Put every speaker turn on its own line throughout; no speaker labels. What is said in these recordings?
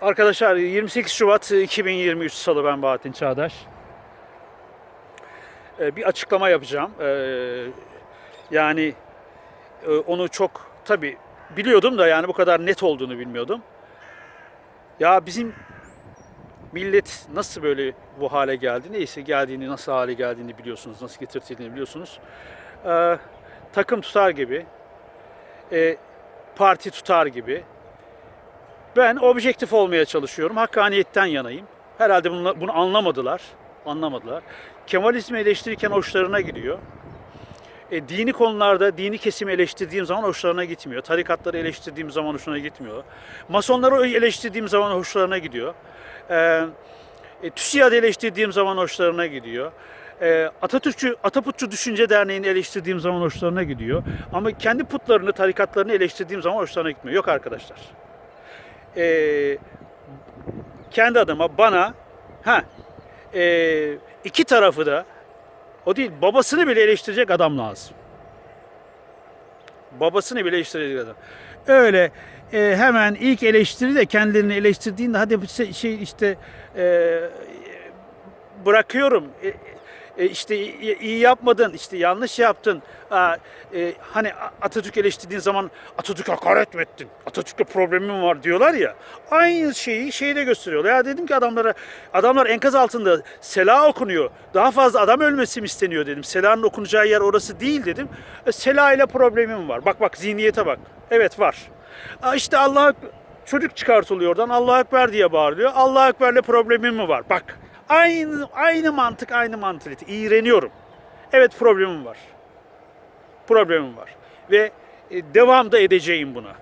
Arkadaşlar 28 Şubat 2023 Salı ben Bahattin Çağdaş. Ee, Bir açıklama yapacağım. Ee, Yani e, onu çok tabi biliyordum da yani bu kadar net olduğunu bilmiyordum. Ya bizim millet nasıl böyle bu hale geldi? Neyse geldiğini, nasıl hale geldiğini biliyorsunuz, nasıl getirtildiğini biliyorsunuz. Ee, Takım tutar gibi, e, parti tutar gibi, ben objektif olmaya çalışıyorum. Hakkaniyetten yanayım. Herhalde bunu, bunu anlamadılar. Anlamadılar. Kemalizmi eleştirirken hoşlarına gidiyor. E, dini konularda dini kesimi eleştirdiğim zaman hoşlarına gitmiyor. Tarikatları eleştirdiğim zaman hoşuna gitmiyor. Masonları eleştirdiğim zaman hoşlarına gidiyor. E, e, TÜSİAD'ı eleştirdiğim zaman hoşlarına gidiyor. E, Atatürkçü, Ataputçu Düşünce Derneği'ni eleştirdiğim zaman hoşlarına gidiyor. Ama kendi putlarını, tarikatlarını eleştirdiğim zaman hoşlarına gitmiyor. Yok arkadaşlar e, kendi adıma bana ha e, iki tarafı da o değil babasını bile eleştirecek adam lazım. Babasını bile eleştirecek adam. Öyle e, hemen ilk eleştiri de kendilerini eleştirdiğinde hadi şey- şey işte e, bırakıyorum. E, e, işte iyi yapmadın, işte yanlış yaptın. E, hani Atatürk eleştirdiğin zaman Atatürk'e hakaret mi ettin? Atatürk'le problemim var diyorlar ya. Aynı şeyi şeyde gösteriyorlar. Ya dedim ki adamlara, adamlar enkaz altında sela okunuyor. Daha fazla adam ölmesi mi isteniyor dedim. Selanın okunacağı yer orası değil dedim. E, sela ile problemim var. Bak bak zihniyete bak. Evet var. Aa, işte Allah çocuk çıkartılıyor oradan. Allah Ekber diye bağırıyor. Allah Ekber'le problemim mi var? Bak. Aynı aynı mantık, aynı mantalite. İğreniyorum. Evet problemim var. Problemim var. Ve e, devam da edeceğim buna.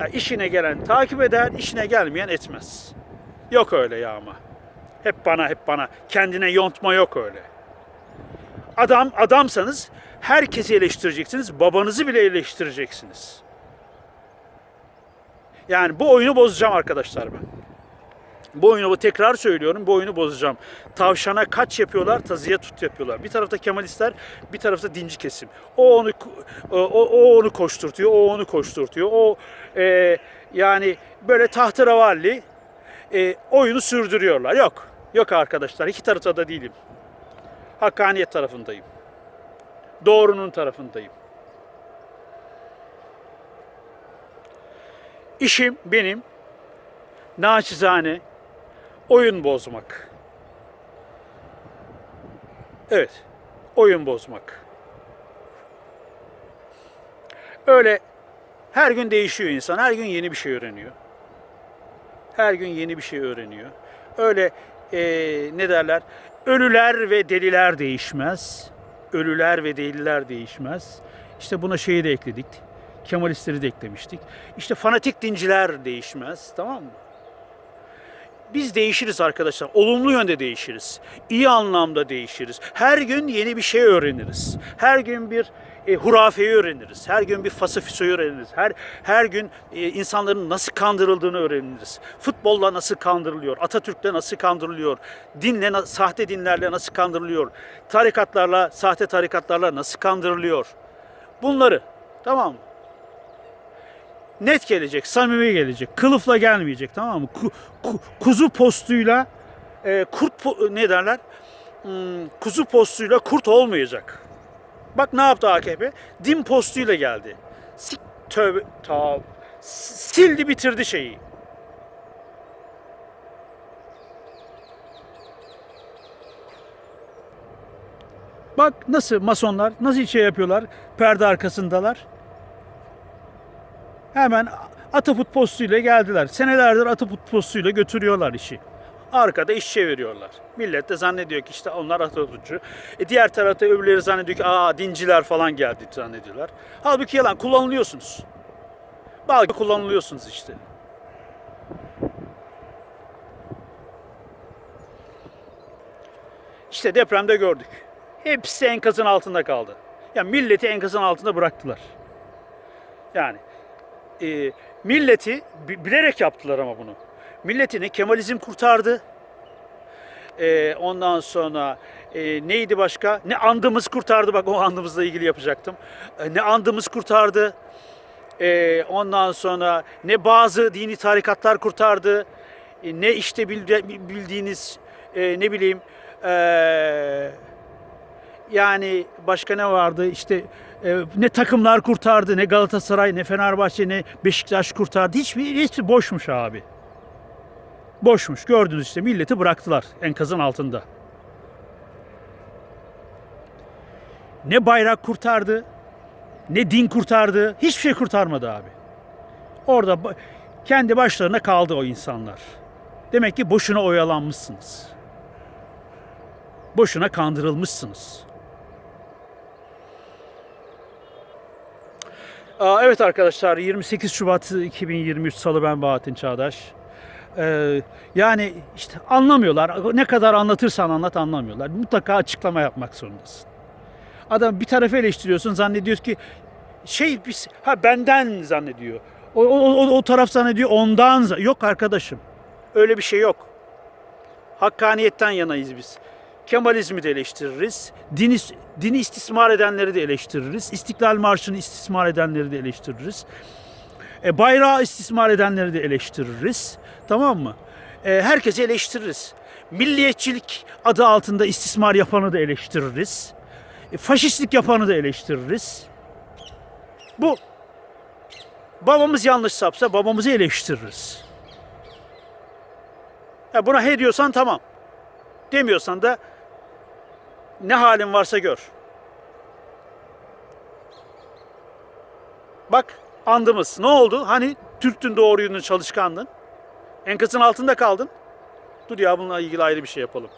Ya işine gelen takip eder, işine gelmeyen etmez. Yok öyle ya ama. Hep bana, hep bana. Kendine yontma yok öyle. Adam, adamsanız herkesi eleştireceksiniz. Babanızı bile eleştireceksiniz. Yani bu oyunu bozacağım arkadaşlar ben. Bu oyunu bu tekrar söylüyorum bu oyunu bozacağım. Tavşana kaç yapıyorlar, tazıya tut yapıyorlar. Bir tarafta Kemalistler, bir tarafta dinci kesim. O onu o, o onu koşturtuyor, o onu koşturtuyor. O e, yani böyle tahterevalli e, oyunu sürdürüyorlar. Yok, yok arkadaşlar. İki tarafta da değilim. Hakkaniyet tarafındayım. Doğrunun tarafındayım. İşim benim naçizane oyun bozmak. Evet, oyun bozmak. Öyle her gün değişiyor insan, her gün yeni bir şey öğreniyor. Her gün yeni bir şey öğreniyor. Öyle eee, ne derler? Ölüler ve deliler değişmez. Ölüler ve deliler değişmez. İşte buna şeyi de ekledik. Kemalistleri de eklemiştik. İşte fanatik dinciler değişmez. Tamam mı? Biz değişiriz arkadaşlar. Olumlu yönde değişiriz. İyi anlamda değişiriz. Her gün yeni bir şey öğreniriz. Her gün bir e, hurafeyi öğreniriz. Her gün bir fasifisoyu öğreniriz. Her her gün e, insanların nasıl kandırıldığını öğreniriz. Futbolla nasıl kandırılıyor? Atatürk'le nasıl kandırılıyor? Dinle, sahte dinlerle nasıl kandırılıyor? Tarikatlarla, sahte tarikatlarla nasıl kandırılıyor? Bunları tamam mı? Net gelecek, samimi gelecek. Kılıfla gelmeyecek tamam mı? Ku- ku- kuzu postuyla e, kurt po- ne derler? Hmm, kuzu postuyla kurt olmayacak. Bak ne yaptı AKP? Din postuyla geldi. Sik tövbe ta sildi bitirdi şeyi. Bak nasıl masonlar nasıl şey yapıyorlar? Perde arkasındalar. Hemen Ataput postuyla geldiler. Senelerdir Ataput postuyla götürüyorlar işi. Arkada iş çeviriyorlar. Millet de zannediyor ki işte onlar Atatürkçü. E diğer tarafta öbürleri zannediyor ki aa dinciler falan geldi zannediyorlar. Halbuki yalan kullanılıyorsunuz. Belki kullanılıyorsunuz işte. İşte depremde gördük. Hepsi enkazın altında kaldı. Ya milleti enkazın altında bıraktılar. Yani e, milleti bi- bilerek yaptılar ama bunu. Milletini Kemalizm kurtardı. E, ondan sonra e, neydi başka? Ne andımız kurtardı bak o andımızla ilgili yapacaktım. E, ne andımız kurtardı. e, ondan sonra ne bazı dini tarikatlar kurtardı, e, ne işte bildi- bildiğiniz e, ne bileyim e, yani başka ne vardı işte e, ne takımlar kurtardı, ne Galatasaray, ne Fenerbahçe, ne Beşiktaş kurtardı. Hiçbir, hiçbir boşmuş abi. Boşmuş. Gördünüz işte milleti bıraktılar enkazın altında. Ne bayrak kurtardı, ne din kurtardı, hiçbir şey kurtarmadı abi. Orada kendi başlarına kaldı o insanlar. Demek ki boşuna oyalanmışsınız. Boşuna kandırılmışsınız. Evet arkadaşlar 28 Şubat 2023 Salı ben Bahattin Çağdaş. Ee, yani işte anlamıyorlar. Ne kadar anlatırsan anlat anlamıyorlar. Mutlaka açıklama yapmak zorundasın. Adam bir tarafı eleştiriyorsun zannediyor ki şey biz ha benden zannediyor. O, o, o, o taraf zannediyor ondan. Yok arkadaşım. Öyle bir şey yok. Hakkaniyetten yanayız biz. Kemalizmi de eleştiririz. Dini, dini istismar edenleri de eleştiririz. İstiklal Marşı'nı istismar edenleri de eleştiririz. E, bayrağı istismar edenleri de eleştiririz. Tamam mı? E, herkesi eleştiririz. Milliyetçilik adı altında istismar yapanı da eleştiririz. E, faşistlik yapanı da eleştiririz. Bu babamız yanlış sapsa babamızı eleştiririz. Ha, buna he diyorsan tamam. Demiyorsan da ne halin varsa gör. Bak andımız. Ne oldu? Hani Türktün doğruydun çalışkandın. Enkazın altında kaldın. Dur ya bununla ilgili ayrı bir şey yapalım.